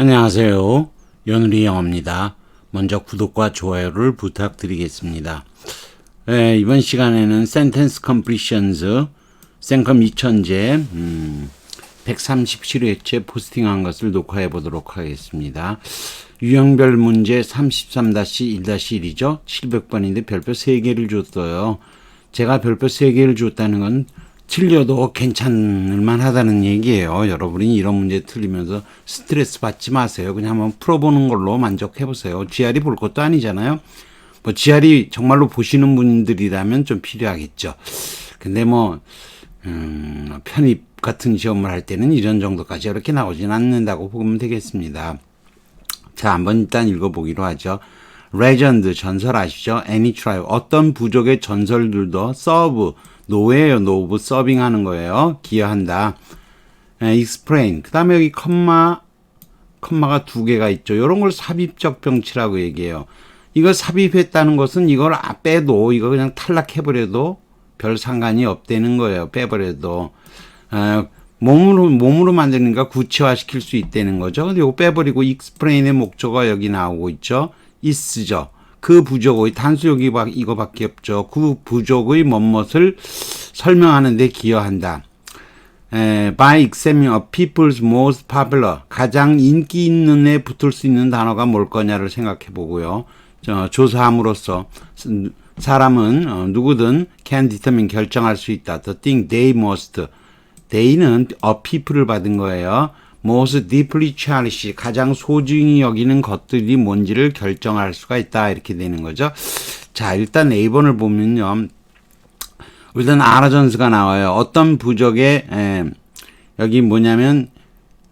안녕하세요. 연우리 영어입니다. 먼저 구독과 좋아요를 부탁드리겠습니다. 네, 이번 시간에는 Sentence Completions, 생컴 2000제, 음, 137회째 포스팅한 것을 녹화해 보도록 하겠습니다. 유형별 문제 33-1-1이죠. 700번인데 별표 3개를 줬어요. 제가 별표 3개를 줬다는 건 틀려도 괜찮을 만하다는 얘기예요. 여러분이 이런 문제 틀리면서 스트레스 받지 마세요. 그냥 한번 풀어보는 걸로 만족해 보세요. GR이 볼 것도 아니잖아요. 뭐 GR이 정말로 보시는 분들이라면 좀 필요하겠죠. 근데 뭐 음, 편입 같은 시험을 할 때는 이런 정도까지 이렇게 나오진 않는다고 보면 되겠습니다. 자, 한번 일단 읽어보기로 하죠. 레전드 전설 아시죠? 애니 트라이 어떤 부족의 전설들도 서브 노예요 노브 서빙하는 거예요. 기여한다. 에, explain 그다음에 여기 컴마 컴마가 두 개가 있죠. 이런 걸 삽입적 병치라고 얘기해요. 이거 삽입했다는 것은 이걸 아, 빼도 이거 그냥 탈락해버려도 별 상관이 없다는 거예요. 빼버려도 에, 몸으로 몸으로 만드니까 구체화시킬 수 있다는 거죠. 근데 이거 빼버리고 explain의 목적어가 여기 나오고 있죠. Is죠. 그 부족의 단수역이 이거밖에 없죠. 그 부족의 뭐뭇을 설명하는 데 기여한다. 에, by examining a people's most popular 가장 인기 있는 애 붙을 수 있는 단어가 뭘 거냐를 생각해 보고요. 저, 조사함으로써 사람은 어, 누구든 can determine 결정할 수 있다. The thing they most they는 a people을 받은 거예요. Most deeply cherish 가장 소중히 여기는 것들이 뭔지를 결정할 수가 있다 이렇게 되는 거죠. 자 일단 A번을 보면요. 일단 아라전스가 나와요. 어떤 부족의 에, 여기 뭐냐면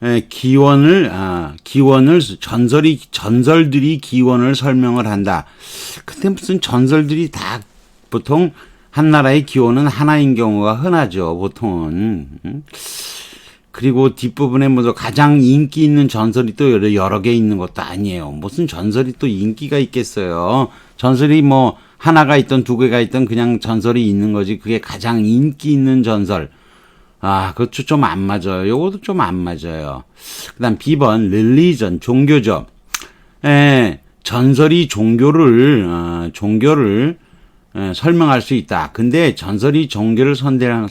에, 기원을 아, 기원을 전설이 전설들이 기원을 설명을 한다. 근데 무슨 전설들이 다 보통 한 나라의 기원은 하나인 경우가 흔하죠. 보통은. 음? 그리고 뒷부분에 뭐 가장 인기 있는 전설이 또 여러, 여러 개 있는 것도 아니에요. 무슨 전설이 또 인기가 있겠어요. 전설이 뭐 하나가 있던 두 개가 있던 그냥 전설이 있는 거지. 그게 가장 인기 있는 전설. 아, 그것도 좀 안 맞아요. 요것도 좀 안 맞아요. 그 다음 B번, 릴리전, 종교죠. 에, 전설이 종교를, 어, 종교를, 에, 설명할 수 있다. 근데 전설이 종교를 선대한,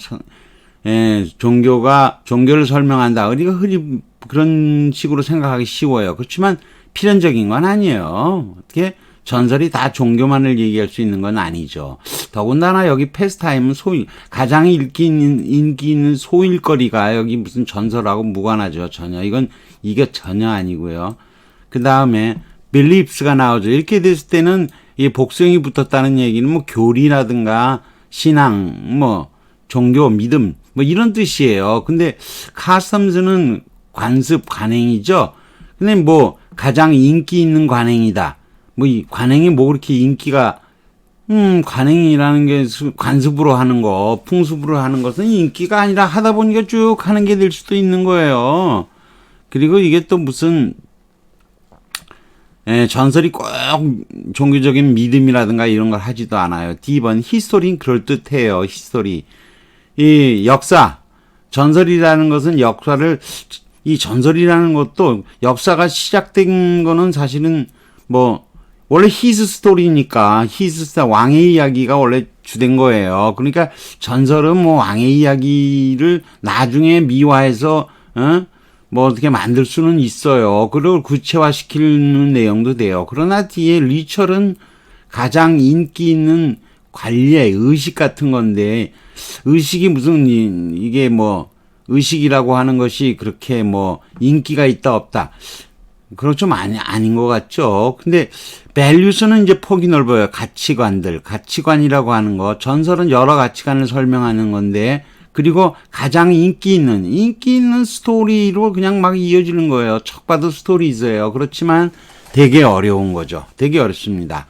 예, 종교가 종교를 설명한다. 우리가 흔히 그런 식으로 생각하기 쉬워요. 그렇지만 필연적인 건 아니에요. 어떻게 전설이 다 종교만을 얘기할 수 있는 건 아니죠. 더군다나 여기 패스타임은 소일 가장 인기 있는 인기 있는 소일거리가 여기 무슨 전설하고 무관하죠. 전혀 이건 이게 전혀 아니고요. 그 다음에 빌립스가 나오죠. 이렇게 됐을 때는 이 복성이 붙었다는 얘기는 뭐 교리라든가 신앙, 뭐 종교, 믿음 뭐 이런 뜻이에요. 근데 카스텀즈는 관습 관행이죠. 근데 뭐 가장 인기 있는 관행이다. 뭐 이 관행이 뭐 그렇게 인기가 음 관행이라는 게 관습으로 하는 거, 풍습으로 하는 것은 인기가 아니라 하다 보니까 쭉 하는 게 될 수도 있는 거예요. 그리고 이게 또 무슨 예, 전설이 꼭 종교적인 믿음이라든가 이런 걸 하지도 않아요. D번 히스토리는 그럴듯해요. 히스토리. 이 역사, 전설이라는 것은 역사를, 이 전설이라는 것도 역사가 시작된 거는 사실은 뭐, 원래 히스 스토리니까 히스 스타 왕의 이야기가 원래 주된 거예요. 그러니까 전설은 뭐 왕의 이야기를 나중에 미화해서, 어? 뭐 어떻게 만들 수는 있어요. 그걸 구체화시키는 내용도 돼요. 그러나 뒤에 리철은 가장 인기 있는 관례, 의식 같은 건데 의식이 무슨 이게 뭐 의식이라고 하는 것이 그렇게 뭐 인기가 있다 없다. 그렇죠 좀 아니 아닌 것 같죠. 근데 밸류스는 이제 폭이 넓어요. 가치관들, 가치관이라고 하는 거. 전설은 여러 가치관을 설명하는 건데 그리고 가장 인기 있는 인기 있는 스토리로 그냥 막 이어지는 거예요. 척 봐도 스토리 있어요. 그렇지만 되게 어려운 거죠. 되게 어렵습니다.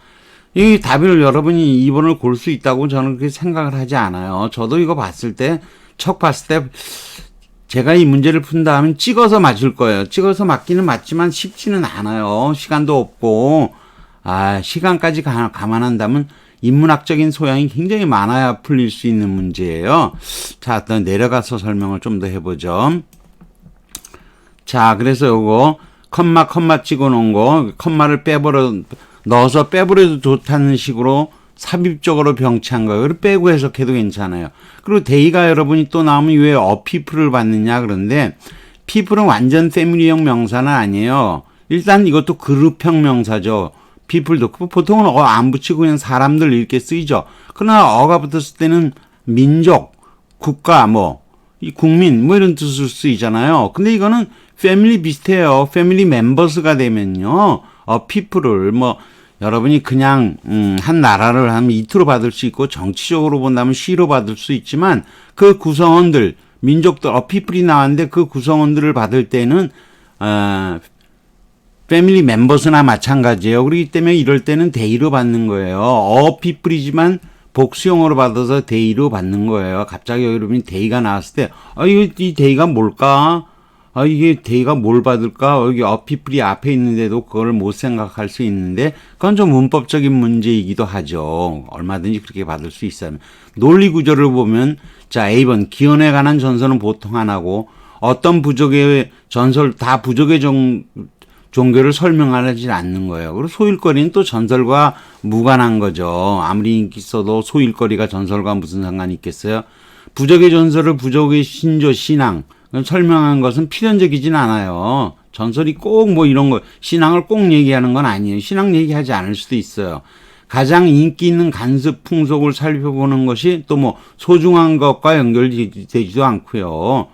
이 답을 여러분이 2번을 골 수 있다고 저는 그렇게 생각을 하지 않아요. 저도 이거 봤을 때, 척 봤을 때, 제가 이 문제를 푼다 하면 찍어서 맞을 거예요. 찍어서 맞기는 맞지만 쉽지는 않아요. 시간도 없고, 아, 시간까지 가, 감안한다면 인문학적인 소양이 굉장히 많아야 풀릴 수 있는 문제예요. 자, 또 내려가서 설명을 좀 더 해보죠. 자, 그래서 요거, 컴마 컴마 찍어 놓은 거 컴마를 빼버려 넣어서 빼버려도 좋다는 식으로 삽입적으로 병치한. 그리고 빼고 해석해도 괜찮아요. 그리고 데이가 여러분이 또 나오면 왜 어피플을 받느냐 그런데 피플은 완전 패밀리형 명사는 아니에요. 일단 이것도 그룹형 명사죠. 피플도 보통은 어 안 붙이고 그냥 사람들 이렇게 쓰이죠. 그러나 어가 붙었을 때는 민족, 국가 뭐이 국민 뭐 이런 뜻으로 쓰이잖아요. 근데 이거는 패밀리 비슷해요. 패밀리 멤버스가 되면요. 어 피플을 뭐 여러분이 그냥 음, 한 나라를 하면 이트로 받을 수 있고 정치적으로 본다면 시로 받을 수 있지만 그 구성원들 민족들 어 피플이 나왔는데 그 구성원들을 받을 때는 어, 패밀리 멤버스나 마찬가지예요. 그렇기 때문에 이럴 때는 데이로 받는 거예요. 어 피플이지만 복수형으로 받아서 데이로 받는 거예요. 갑자기 여러분이 데이가 나왔을 때, 아, 이거, 이 데이가 뭘까? 아, 이게 데이가 뭘 받을까? 여기 어피플이 앞에 있는데도 그걸 못 생각할 수 있는데, 그건 좀 문법적인 문제이기도 하죠. 얼마든지 그렇게 받을 수 있어요. 논리 구조를 보면, 자, A번, 기원에 관한 전설은 보통 안 하고, 어떤 부족의 전설, 다 부족의 종, 종교를 설명하지 않는 거예요. 그리고 소일거리는 또 전설과 무관한 거죠. 아무리 인기 있어도 소일거리가 전설과 무슨 상관이 있겠어요? 부족의 전설을 부족의 신조, 신앙, 설명한 것은 필연적이진 않아요. 전설이 꼭 뭐 이런 거, 신앙을 꼭 얘기하는 건 아니에요. 신앙 얘기하지 않을 수도 있어요. 가장 인기 있는 간습 풍속을 살펴보는 것이 또 뭐 소중한 것과 연결되지도 않고요.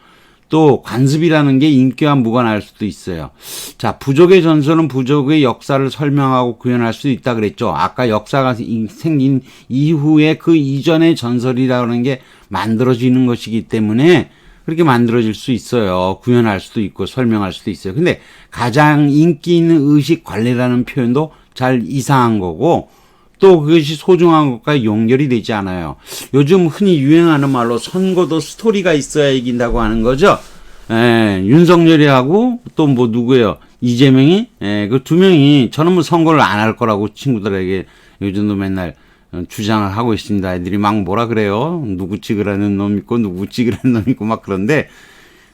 또 관습이라는 게 인기와 무관할 수도 있어요. 자, 부족의 전설은 부족의 역사를 설명하고 구현할 수 있다 그랬죠. 아까 역사가 생긴 이후에 그 이전의 전설이라는 게 만들어지는 것이기 때문에 그렇게 만들어질 수 있어요. 구현할 수도 있고 설명할 수도 있어요. 근데 가장 인기 있는 의식 관리라는 표현도 잘 이상한 거고 또 그것이 소중한 것과 연결이 되지 않아요. 요즘 흔히 유행하는 말로 선거도 스토리가 있어야 이긴다고 하는 거죠. 에, 윤석열이하고 또 뭐 누구예요? 이재명이 그 두 명이 저는 뭐 선거를 안 할 거라고 친구들에게 요즘도 맨날 어, 주장을 하고 있습니다. 애들이 막 뭐라 그래요? 누구 찍으라는 놈 있고 누구 찍으라는 놈 있고 막 그런데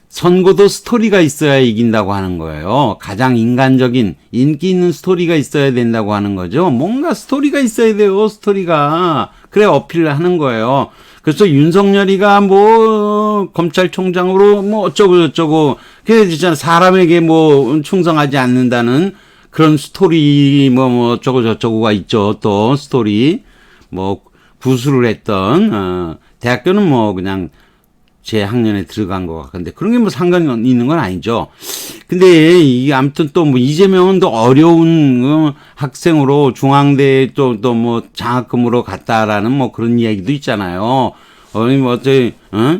선거도 스토리가 있어야 이긴다고 하는 거예요. 가장 인간적인 인기 있는 스토리가 있어야 된다고 하는 거죠. 뭔가 스토리가 있어야 돼요. 스토리가 그래 어필을 하는 거예요. 그래서 윤석열이가 뭐 검찰총장으로 뭐 어쩌고 저쩌고 그래 진짜 사람에게 뭐 충성하지 않는다는 그런 스토리 뭐뭐 어쩌고 저쩌고가 있죠. 또 스토리 뭐 구술을 했던 어 대학교는 뭐 그냥 제 학년에 들어간 것 같은데 그런 게 뭐 상관이 있는 건 아니죠. 근데 이게 아무튼 또 뭐 이재명은 또 어려운 어, 학생으로 중앙대 또또 뭐 장학금으로 갔다라는 뭐 그런 이야기도 있잖아요. 어니 뭐 어째 어?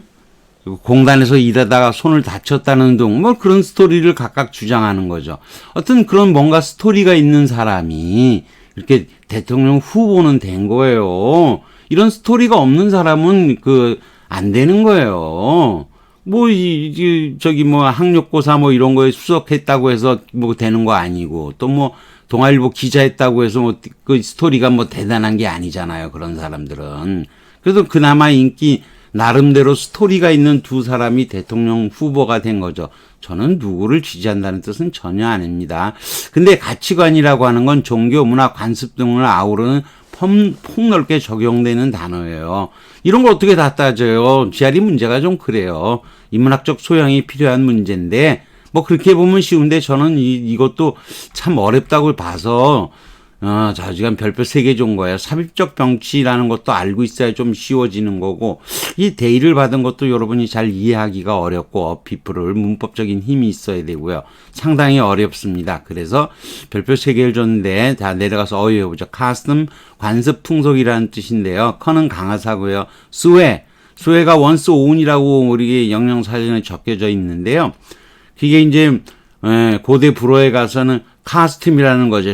공단에서 일하다가 손을 다쳤다는 등 뭐 그런 스토리를 각각 주장하는 거죠. 어떤 그런 뭔가 스토리가 있는 사람이 이렇게 대통령 후보는 된 거예요. 이런 스토리가 없는 사람은 그 안 되는 거예요. 뭐, 이, 이, 저기 뭐 학력고사 뭐 이런 거에 수석했다고 해서 뭐 되는 거 아니고 또 뭐 동아일보 기자했다고 해서 뭐 그 스토리가 뭐 대단한 게 아니잖아요. 그런 사람들은. 그래도 그나마 인기 나름대로 스토리가 있는 두 사람이 대통령 후보가 된 거죠. 저는 누구를 지지한다는 뜻은 전혀 아닙니다. 근데 가치관이라고 하는 건 종교, 문화, 관습 등을 아우르는 폭넓게 적용되는 단어예요. 이런 거 어떻게 다 따져요? GRE 문제가 좀 그래요. 인문학적 소양이 필요한 문제인데, 뭐 그렇게 보면 쉬운데 저는 이, 이것도 참 어렵다고 봐서, 어, 자, 지금 별표 세 개 준 거예요. 삽입적 병치라는 것도 알고 있어야 좀 쉬워지는 거고, 이 데이를 받은 것도 여러분이 잘 이해하기가 어렵고, 어피플을 문법적인 힘이 있어야 되고요. 상당히 어렵습니다. 그래서 별표 세 개를 줬는데, 자, 내려가서 어휘해보죠. 카스텀 관습 풍속이라는 뜻인데요. 커는 강화사고요. 수회, 수회가 원스 온이라고 우리 영영사전에 적혀져 있는데요. 그게 이제, 에, 고대 불어에 가서는 카스텀이라는 거죠.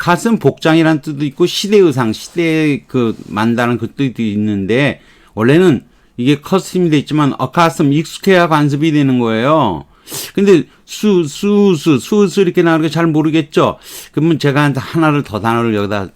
가슴 복장이라는 뜻도 있고 시대 의상, 시대 그 만다는 그 뜻도 있는데 원래는 이게 커스텀이 돼 있지만 어 가슴 익숙해야 관습이 되는 거예요. 근데 수, 수, 수, 수, 수 이렇게 나오는 게 잘 모르겠죠? 그러면 제가 하나를 더 단어를 여기다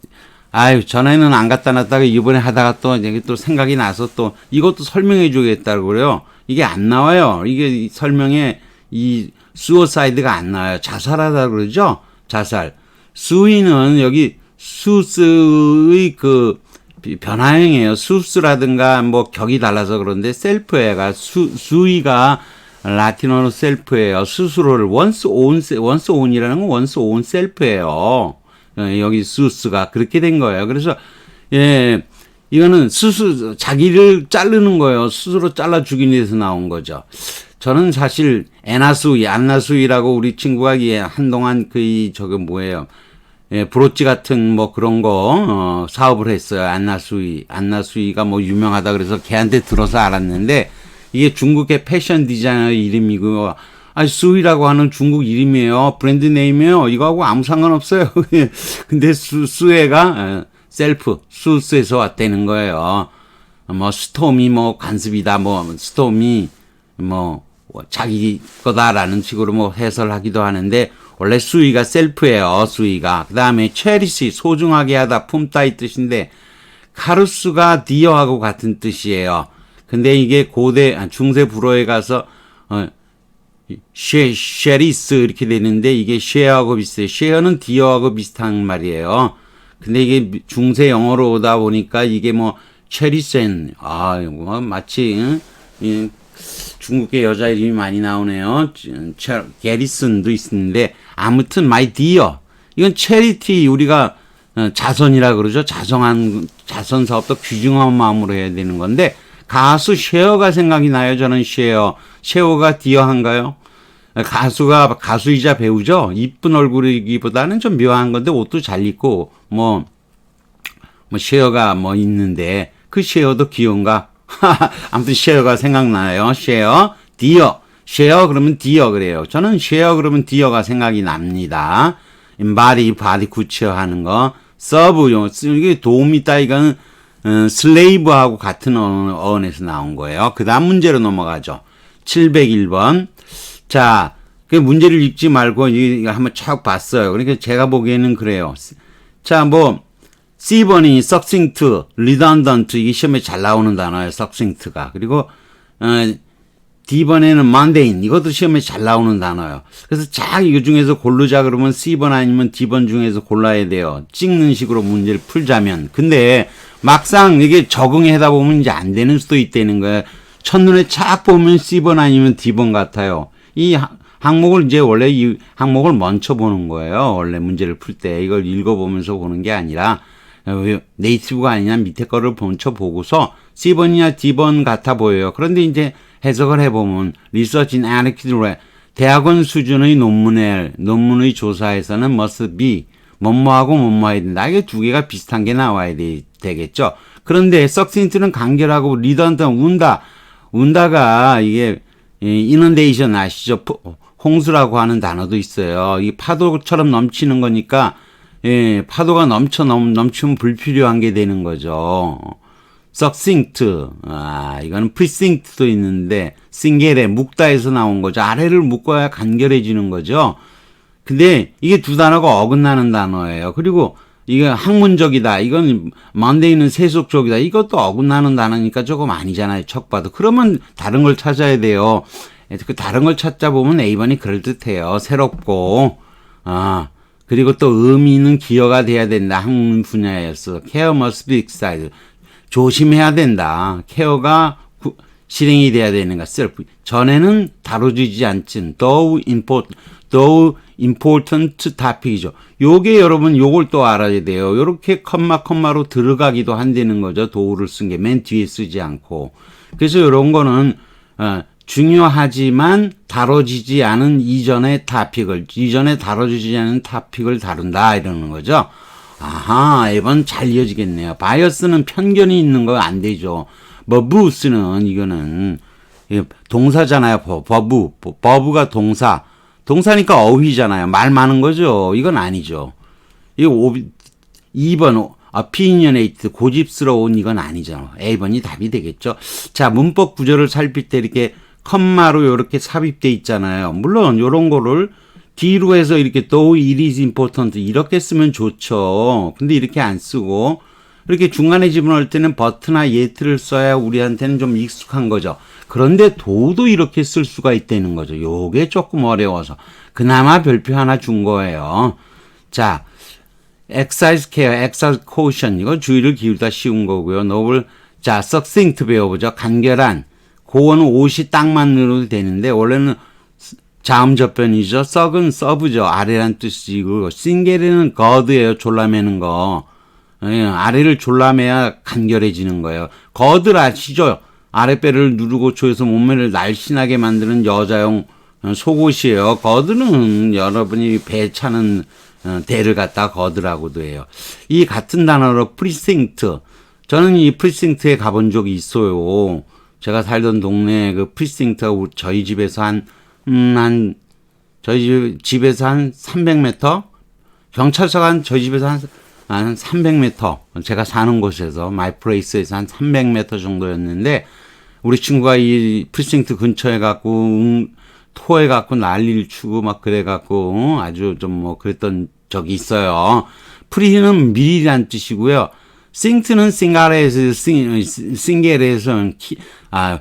아유, 전에는 안 갖다 놨다가 이번에 하다가 또 이게 또 생각이 나서 또 이것도 설명해 주겠다고 그래요. 이게 안 나와요. 이게 설명에 이 suicide가 안 나와요. 자살하다 그러죠? 자살. 수위는 여기 수스의 그 비- 변화형이에요. 수스라든가 뭐 격이 달라서 그런데 셀프에가 수, 수위가 라틴어로 셀프예요. 스스로를 원스 온 원스 온이라는 건 원스 온 셀프예요. 어, 여기 수스가 그렇게 된 거예요. 그래서 예 이거는 스스 자기를 자르는 거예요. 스스로 잘라 죽이는 데서 나온 거죠. 저는 사실 에나수이, 안나수이라고 우리 친구가 예, 한동안 그이 저게 뭐예요? 예, 브로치 같은 뭐 그런 거 어, 사업을 했어요. 안나수이, 안나수이가 뭐 유명하다 그래서 걔한테 들어서 알았는데 이게 중국의 패션 디자이너 이름이고 아 수이라고 하는 중국 이름이에요. 브랜드 네임이에요. 이거하고 아무 상관없어요. 근데 수, 수혜가 어, 셀프 수스에서 왔다는 거예요. 뭐 스톰이 뭐 관습이다 뭐 스톰이 뭐 자기 거다라는 식으로 뭐 해설하기도 하는데 원래 수위가 셀프예요 수위가 그 다음에 체리시 소중하게 하다 품다 이 뜻인데 카루스가 디어하고 같은 뜻이에요 근데 이게 고대 아, 중세 불어에 가서 어 쉐, 쉐리스 이렇게 되는데 이게 쉐어하고 비슷해요. 쉐어는 디어하고 비슷한 말이에요. 근데 이게 중세 영어로 오다 보니까 이게 뭐 체리센 아뭐 마치 응? 이 중국의 여자 이름이 많이 나오네요. 체- 게리슨도 있는데 아무튼 마이 디어 이건 체리티 우리가 어, 자선이라 그러죠. 자성한 자선 사업도 귀중한 마음으로 해야 되는 건데 가수 쉐어가 생각이 나요. 저는 쉐어 쉐어가 디어한가요? 가수가 가수이자 배우죠. 이쁜 얼굴이기보다는 좀 묘한 건데 옷도 잘 입고 뭐뭐 쉐어가 뭐 있는데 그 쉐어도 귀여운가? 아무튼 쉐어가 생각나요. 쉐어, 디어, 쉐어 그러면 디어 그래요. 저는 쉐어 그러면 디어가 생각이 납니다. 바디 바디 구체화하는 거, 서브 용 이게 도움 있다 이거는 어, 슬레이브하고 같은 어- 어원에서 나온 거예요. 그 다음 문제로 넘어가죠. 701번. 자, 그 문제를 읽지 말고 이거 한번 쫙 봤어요. 그러니까 제가 보기에는 그래요. 자, 뭐 C번이 succinct, redundant 이게 시험에 잘 나오는 단어예요. succinct가. 그리고 어, D번에는 mundane 이것도 시험에 잘 나오는 단어예요. 그래서 쫙 이거 중에서 고르자 그러면 C번 아니면 D번 중에서 골라야 돼요. 찍는 식으로 문제를 풀자면. 근데 막상 이게 적응하다 보면 이제 안 되는 수도 있다는 거예요. 첫눈에 착 보면 C번 아니면 D번 같아요. 이 하- 항목을 이제 원래 이 항목을 먼저 보는 거예요. 원래 문제를 풀 때 이걸 읽어보면서 보는 게 아니라 어, 네이티브가 아니냐 밑에 거를 먼저 보고서 C번이냐 D번 같아 보여요. 그런데 이제 해석을 해보면 리서치 인 adequate 대학원 수준의 논문의 논문의 조사에서는 must be 뭐뭐하고 뭐뭐해야 된다. 이게 두 개가 비슷한 게 나와야 되, 되겠죠. 그런데 succinct는 간결하고 redundant 운다 운다가 이게 이넌데이션 아시죠? 포- 홍수라고 하는 단어도 있어요. 이 파도처럼 넘치는 거니까 예, 파도가 넘쳐 넘, 넘치면 불필요한 게 되는 거죠. Succinct. 아, 이거는 precinct도 있는데 싱겔에 묶다에서 나온 거죠. 아래를 묶어야 간결해지는 거죠. 근데 이게 두 단어가 어긋나는 단어예요. 그리고 이게 학문적이다. 이건 먼데이는 세속적이다. 이것도 어긋나는 단어니까 조금 아니잖아요. 척 봐도. 그러면 다른 걸 찾아야 돼요. 그 다른 걸 찾자 보면 A번이 그럴듯해요. 새롭고. 아, 그리고 또 의미는 기여가 돼야 된다. 학문 분야에서. care must be exercised. 조심해야 된다. 케어가 구- 실행이 돼야 되는가. self. 전에는 다뤄지지 않진 though important, though important topic이죠. 요게 여러분 요걸 또 알아야 돼요. 요렇게 컴마 컴마로 들어가기도 한다는 거죠. 도우를 쓴 게 맨 뒤에 쓰지 않고. 그래서 요런 거는 어, 중요하지만 다뤄지지 않은 이전의 타픽을 이전에 다뤄지지 않은 타픽을 다룬다 이러는 거죠. 아하, 이번 잘 이어지겠네요. 바이어스는 편견이 있는 거 안 되죠. 버브스는 이거는 이게 동사잖아요. 버- 버브, 버- 버브가 동사. 동사니까 어휘잖아요. 말 많은 거죠. 이건 아니죠. 이거 오, 2번 opinionate 고집스러운 이건 아니죠. A번이 답이 되겠죠. 자, 문법 구조를 살필 때 이렇게 컴마로 이렇게 삽입돼 있잖아요. 물론 요런 거를 뒤로 해서 이렇게 though it is important 이렇게 쓰면 좋죠. 근데 이렇게 안 쓰고 이렇게 중간에 집어넣을 때는 버트나 예트를 써야 우리한테는 좀 익숙한 거죠. 그런데 도도 이렇게 쓸 수가 있다는 거죠. 요게 조금 어려워서. 그나마 별표 하나 준 거예요. 자, 엑사이즈 케어, 엑사이즈 코션 이거 주의를 기울다 쉬운 거고요. 노블 자, succinct 배워보죠. 간결한. 고어는 옷이 딱 만들어도 되는데 원래는 자음 접변이죠. 썩은 서브죠. 아래란 뜻이고 싱게르는 거드예요. 졸라매는 거. 예, 아래를 졸라매야 간결해지는 거예요. 거들 아시죠? 아랫배를 누르고 조여서 몸매를 날씬하게 만드는 여자용 어, 속옷이에요. 거드는 여러분이 배 차는 어, 대를 갖다 거드라고도 해요. 이 같은 단어로 프리싱트. 저는 이 프리싱트에 가본 적이 있어요. 제가 살던 동네 그 프리싱트가 저희 집에서 한, 음, 한, 저희 집, 집에서 한 300m? 경찰서가 한 저희 집에서 한, 한 300m. 제가 사는 곳에서, 마이 플레이스에서 한 300m 정도였는데, 우리 친구가 이 프리싱트 근처에 갖고, 응, 토해 갖고 난리를 추고 막 그래 갖고, 어, 아주 좀 뭐 그랬던 적이 있어요. 프리는 미리란 뜻이고요. 싱트는 싱가레에서, 싱, 싱게레에서, 키, 아,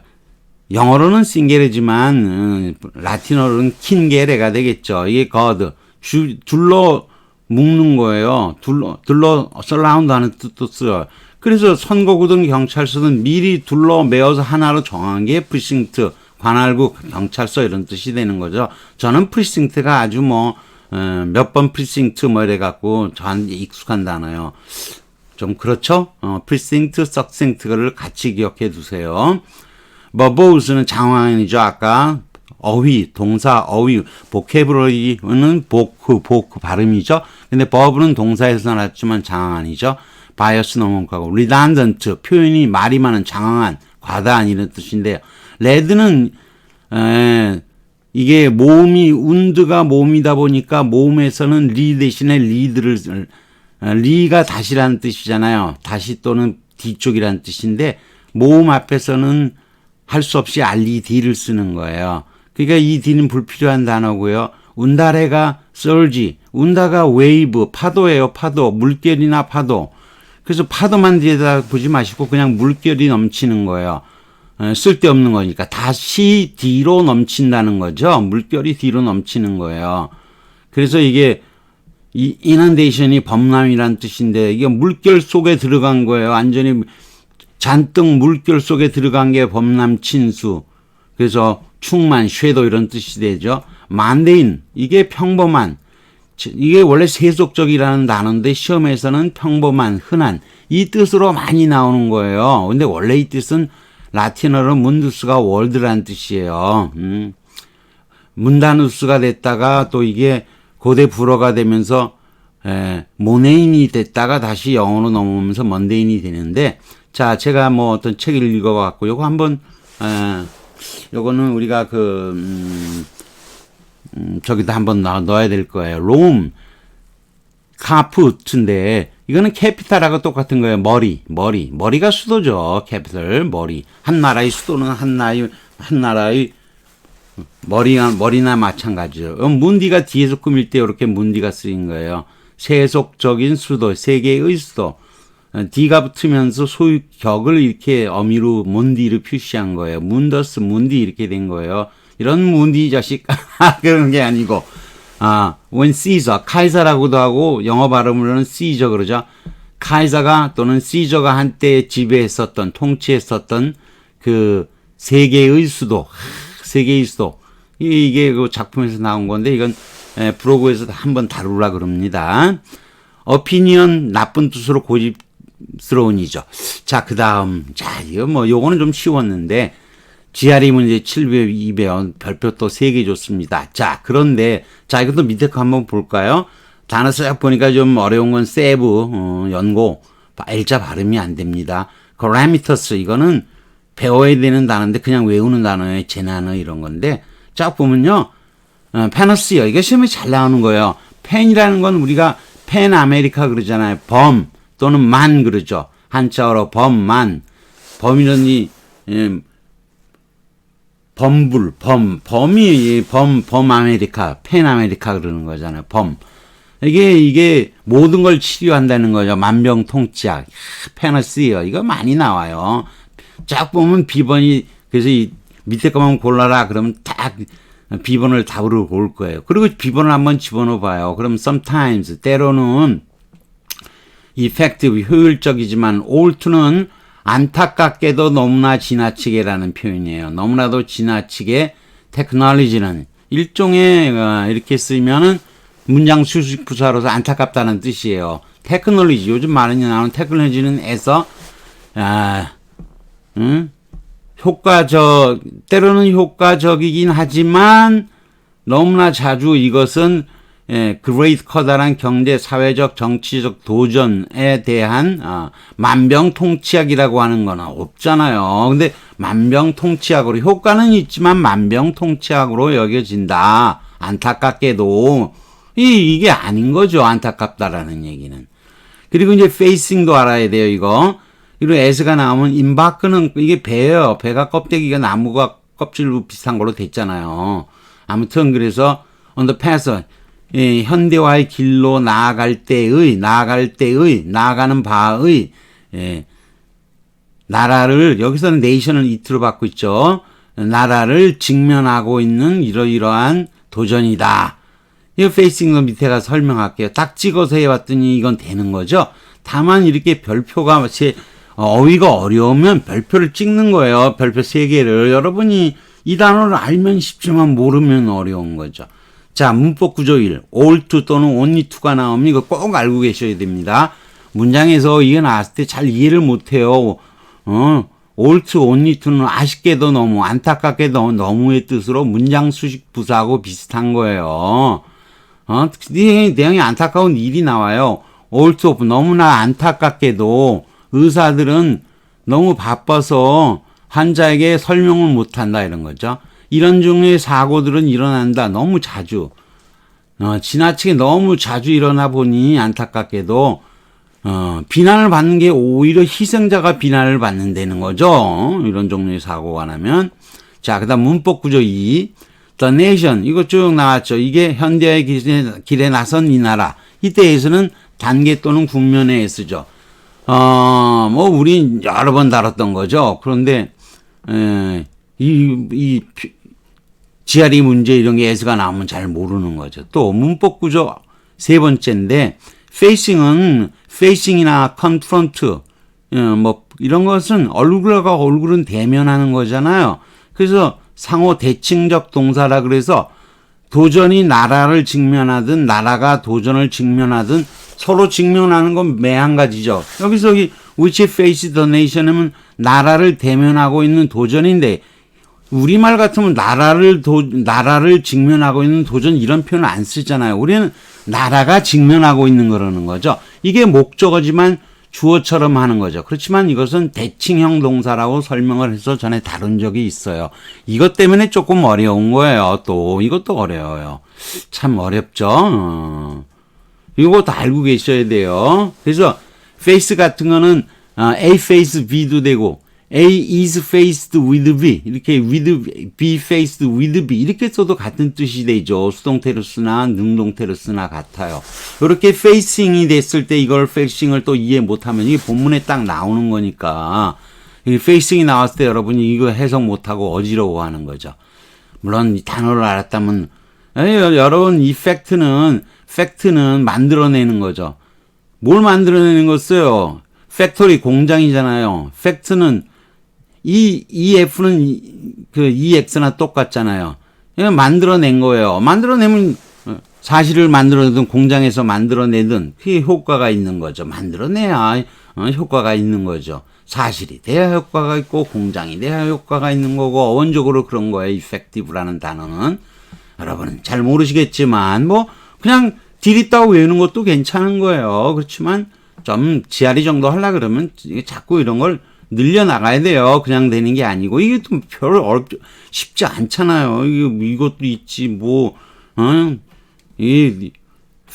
영어로는 싱게레지만 어, 라틴어로는 킨게레가 되겠죠. 이게 거드 주, 둘러 묶는 거예요. 둘러 둘러 서라운드하는 뜻도 써요. 그래서 선거구든 경찰서든 미리 둘러 메어서 하나로 정한 게 프리싱트 관할구 경찰서 이런 뜻이 되는 거죠. 저는 프리싱트가 아주 뭐 몇번 프리싱트 뭐 이래 갖고 저한테 익숙한 단어요. 좀 그렇죠? 어, 프리싱트, 석싱트를 같이 기억해 두세요. 버보우스는 장황이죠. 아까 어휘, 동사, 어휘, 보케브러리는 보크, 보크 발음이죠. 근데 버브는 동사에서 나왔지만 장황한이죠. 바이어스 넘어가고 리단던트 표현이 말이 많은 장황한, 과다한 이런 뜻인데요. 레드는 에, 이게 모음이 운드가 모음이다 보니까 모음에서는 리 대신에 리드를 어, 리가 다시라는 뜻이잖아요. 다시 또는 뒤쪽이라는 뜻인데 모음 앞에서는 할 수 없이 알리 디를 쓰는 거예요. 그러니까 이 디는 불필요한 단어고요. 운다레가 썰지, 운다가 웨이브, 파도예요. 파도, 물결이나 파도. 그래서 파도만 뒤에다 보지 마시고 그냥 물결이 넘치는 거예요. 어, 쓸데없는 거니까 다시 뒤로 넘친다는 거죠. 물결이 뒤로 넘치는 거예요. 그래서 이게 이 인한데이션이 범람이란 뜻인데 이게 물결 속에 들어간 거예요. 완전히 잔뜩 물결 속에 들어간 게 범람 친수. 그래서 충만, 쉐도 이런 뜻이 되죠. 만대인 이게 평범한 이게 원래 세속적이라는 단어인데 시험에서는 평범한, 흔한 이 뜻으로 많이 나오는 거예요. 근데 원래 이 뜻은 라틴어로 문두스가 월드라는 뜻이에요. 음. 문다누스가 됐다가 또 이게 고대 불어가 되면서 에, 모네인이 됐다가 다시 영어로 넘어오면서 먼데인이 되는데 자 제가 뭐 어떤 책을 읽어갖고 요거 한번 에, 요거는 우리가 그 음, 음, 저기다 한번 넣- 넣어야 될 거예요. 롬 카푸트인데 이거는 캐피탈하고 똑같은 거예요. 머리, 머리, 머리가 수도죠. 캐피탈 머리. 한 나라의 수도는 한 나라의 한 나라의 머리가 머리나 마찬가지죠. 어, 문디가 뒤에서 꾸밀 때 이렇게 문디가 쓰인 거예요. 세속적인 수도, 세계의 수도. 어, D가 붙으면서 소유 격을 이렇게 어미로 문디로 표시한 거예요. 문더스 문디 이렇게 된 거예요. 이런 문디 자식 그런 게 아니고 아, when Caesar, 카이사라고도 하고 영어 발음으로는 Caesar 그러죠. 카이사가 또는 Caesar가 한때 지배했었던 통치했었던 그 세계의 수도, 하, 세계의 수도. 이- 이게 그 작품에서 나온 건데 이건 에, 브로그에서 한번 다루라 그럽니다. 어피니언 나쁜 뜻으로 고집 스러운 이죠. 자, 그 다음. 자, 이거 뭐, 요거는 좀 쉬웠는데, GRE 문제 7배, 2배원, 별표 또 3개 줬습니다. 자, 그런데, 자, 이것도 밑에 거 한번 볼까요? 단어 싹 보니까 좀 어려운 건 세브, 어, 연고, L자 발음이 안 됩니다. 그라미터스, 이거는 배워야 되는 단어인데 그냥 외우는 단어예요. 제나너 이런 건데, 쫙 보면요. 어, 페너스요. 이게 시험에 잘 나오는 거예요. 펜이라는 건 우리가 펜 아메리카 그러잖아요. 범 또는 만 그러죠. 한자어로 범, 만. 범이는 이, 예, 범불, 범, 범이, 이 범, 범 아메리카, 펜 아메리카 그러는 거잖아요. 범. 이게, 이게 모든 걸 치료한다는 거죠. 만병통치약. 페너스요. 이거 많이 나와요. 쫙 보면 비번이 그래서 이 밑에 거만 골라라 그러면 딱 비번을 답으로 올 거예요. 그리고 비번을 한번 집어넣어 봐요. 그럼 sometimes 때로는 effective 효율적이지만 allto는 안타깝게도 너무나 지나치게라는 표현이에요. 너무나도 지나치게 테크놀로지는 일종의 어, 이렇게 쓰면은 문장 수식 부사로서 안타깝다는 뜻이에요. 테크놀로지 요즘 많이 나오는 테크놀로지는 에서 아, 응? 효과적 때로는 효과적이긴 하지만 너무나 자주 이것은 예, 그레이트 커다란 경제, 사회적, 정치적 도전에 대한 아, 만병통치약이라고 하는 거는 없잖아요. 근데 만병통치약으로 효과는 있지만 만병통치약으로 여겨진다. 안타깝게도 이 이게 아닌 거죠. 안타깝다라는 얘기는. 그리고 이제 페이싱도 알아야 돼요. 이거. 그리고 에스가 나오면 임바크는 이게 배예요. 배가 껍데기가 나무가 껍질로 비슷한 걸로 됐잖아요. 아무튼 그래서 path 예, 현대화의 길로 나아갈 때의 나아갈 때의 나아가는 바의 예, 나라를 여기서는 네이션을 이트로 받고 있죠. 나라를 직면하고 있는 이러이러한 도전이다. 이 페이싱도 밑에 가 설명할게요. 딱 찍어서 해봤더니 이건 되는 거죠. 다만 이렇게 별표가 제 어휘가 어려우면 별표를 찍는 거예요. 별표 세 개를 여러분이 이 단어를 알면 쉽지만 모르면 어려운 거죠. 자, 문법 구조 1. all to 또는 to가 나오면 이거 꼭 알고 계셔야 됩니다. 문장에서 이게 나왔을 때 잘 이해를 못 해요. 어, only to는 아쉽게도 너무, 안타깝게도 너무의 뜻으로 문장 수식 부사하고 비슷한 거예요. 어, 내용이, 안타까운 일이 나와요. all to 너무나 안타깝게도 의사들은 너무 바빠서 환자에게 설명을 못 한다 이런 거죠. 이런 종류의 사고들은 일어난다. 너무 자주. 어, 지나치게 너무 자주 일어나 보니 안타깝게도 어, 비난을 받는 게 오히려 희생자가 비난을 받는다는 거죠. 이런 종류의 사고가 나면. 자, 그 다음 문법 구조 2. The nation. 이거 쭉 나왔죠. 이게 현대의 길에, 길에 나선 이 나라. 이때에서는 단계 또는 국면에 쓰죠. 어, 뭐, 우린 여러 번 다뤘던 거죠. 그런데, 에, 이, 이, GRE 문제 이런 게 에서가 나오면 잘 모르는 거죠. 또 문법 구조 세 번째인데 facing이나 confront 어, 뭐 이런 것은 얼굴과 얼굴은 대면하는 거잖아요. 그래서 상호 대칭적 동사라 그래서 도전이 나라를 직면하든 나라가 도전을 직면하든 서로 직면하는 건 매한 가지죠. 여기서 이 which face the nation 하면 나라를 대면하고 있는 도전인데 우리말 같으면 나라를 도, 나라를 직면하고 있는 도전 이런 표현을 안 쓰잖아요. 우리는 나라가 직면하고 있는 거라는 거죠. 이게 목적어지만 주어처럼 하는 거죠. 그렇지만 이것은 대칭형 동사라고 설명을 해서 전에 다룬 적이 있어요. 이것 때문에 조금 어려운 거예요. 또 이것도 어려워요. 참 어렵죠. 어. 이것도 알고 계셔야 돼요. 그래서 face 같은 거는 어, A face B도 되고 A is faced with B 이렇게 with B faced with B 이렇게 써도 같은 뜻이 되죠. 수동태로 쓰나 능동태로 쓰나 같아요. 이렇게 facing이 됐을 때 이걸 facing을 또 이해 못하면 이게 본문에 딱 나오는 거니까 이 facing이 나왔을 때 여러분이 이거 해석 못하고 어지러워하는 거죠. 물론 이 단어를 알았다면 에이, 여러분 이 팩트는 팩트는 만들어내는 거죠. 뭘 만들어내는 거어요 팩토리 공장이잖아요. 팩트는 이 EF는 그 EX나 똑같잖아요. 만들어낸 거예요. 만들어내면 사실을 만들어내든 공장에서 만들어내든 그게 효과가 있는 거죠. 만들어내야 어, 효과가 있는 거죠. 사실이 돼야 효과가 있고 공장이 돼야 효과가 있는 거고 어원적으로 그런 거예요. 이펙티브라는 단어는 여러분은 잘 모르시겠지만 뭐 그냥 디리따고 외우는 것도 괜찮은 거예요. 그렇지만 좀 지아리 정도 하려 그러면 자꾸 이런 걸 늘려나가야 돼요. 그냥 되는 게 아니고. 이게 또 별 어렵, 쉽지 않잖아요. 이게 이것도 있지, 뭐, 어, 이,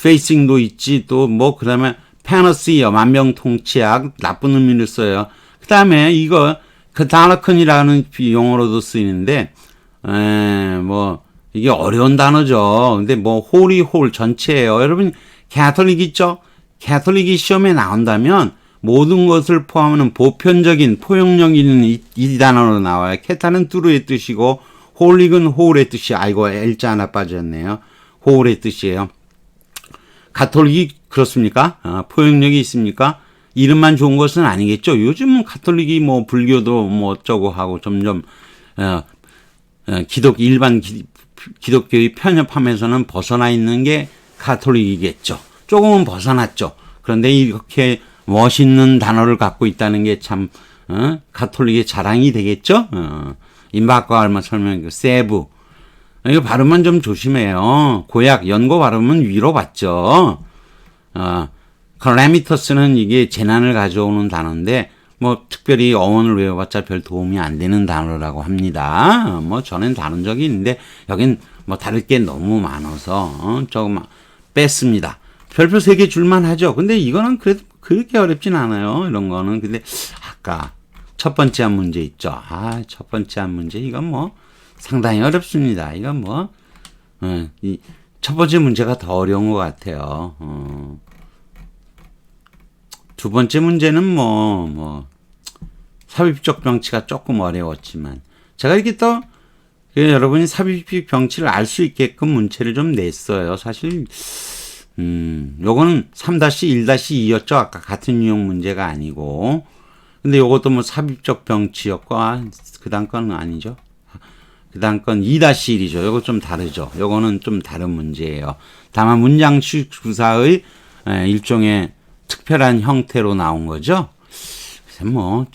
페이싱도 있지, 또 뭐, 그 다음에 페너시요. 만병통치약. 나쁜 의미를 써요. 그 다음에 이거, 그 다나큰이라는 용어로도 쓰이는데, 에, 뭐, 이게 어려운 단어죠. 근데 뭐, 홀이 홀 전체예요. 여러분, 캐톨릭 있죠? 캐톨릭이 시험에 나온다면 모든 것을 포함하는 보편적인 포용력 있는 이, 이 단어로 나와요. 케타는 뚜루의 뜻이고 홀릭은 호울의 뜻이 아이고 L자 하나 빠졌네요. 호울의 뜻이에요. 가톨릭이 그렇습니까? 아, 포용력이 있습니까? 이름만 좋은 것은 아니겠죠. 요즘은 가톨릭이 뭐 불교도 뭐 어쩌고 하고 점점 어, 어, 기독 일반 기, 기독교의 편협함에서는 벗어나 있는 게 가톨릭이겠죠. 조금은 벗어났죠. 그런데 이렇게 멋있는 단어를 갖고 있다는 게참 어? 가톨릭의 자랑이 되겠죠. 어. 임박과 얼마 설명 그 세부 이거 발음만 좀 조심해요. 고약 연고 발음은 위로 받죠. 어, 클라미터스는 이게 재난을 가져오는 단어인데 뭐 특별히 어원을 외워봤자 별 도움이 안 되는 단어라고 합니다. 뭐 저는 다른 적이 있는데 여긴 뭐 다를 게 너무 많아서 어, 조금 뺐습니다. 별표 세 개 줄만 하죠. 근데 이거는 그래도 그렇게 어렵진 않아요. 이런 거는 근데 아까 첫 번째 한 문제 있죠. 아, 첫 번째 한 문제 이건 뭐 상당히 어렵습니다. 이건 뭐, 어, 이, 첫 번째 문제가 더 어려운 것 같아요. 어. 두 번째 문제는 뭐, 뭐, 삽입적 병치가 조금 어려웠지만, 제가 이렇게 또, 그 여러분이 삽입적 병치를 알 수 있게끔 문체를 좀 냈어요. 사실, 음, 요거는 3-1-2였죠. 아까 같은 유형 문제가 아니고. 근데 요것도 뭐 삽입적 병치였고, 아, 그 다음 거는 아니죠. 그 다음 건 2-1이죠. 요거 좀 다르죠. 요거는 좀 다른 문제예요. 다만 문장식 구사의 에, 일종의 특별한 형태로 나온 거죠. 그래서 뭐,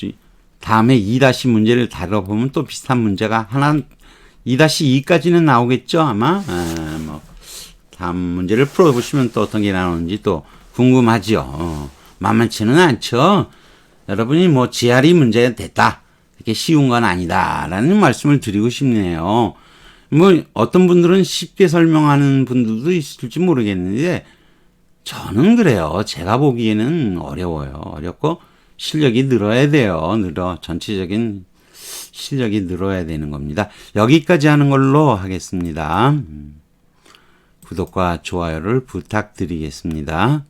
다음에 2- 문제를 다뤄보면 또 비슷한 문제가 하나, 2-2까지는 나오겠죠. 아마. 에, 뭐, 다음 문제를 풀어보시면 또 어떤 게 나오는지 또 궁금하죠. 어, 만만치는 않죠. 여러분이 뭐 GRE 문제 됐다. 이렇게 쉬운 건 아니다라는 말씀을 드리고 싶네요. 뭐 어떤 분들은 쉽게 설명하는 분들도 있을지 모르겠는데 저는 그래요. 제가 보기에는 어려워요. 어렵고 실력이 늘어야 돼요. 늘어 전체적인 실력이 늘어야 되는 겁니다. 여기까지 하는 걸로 하겠습니다. 음. 구독과 좋아요를 부탁드리겠습니다.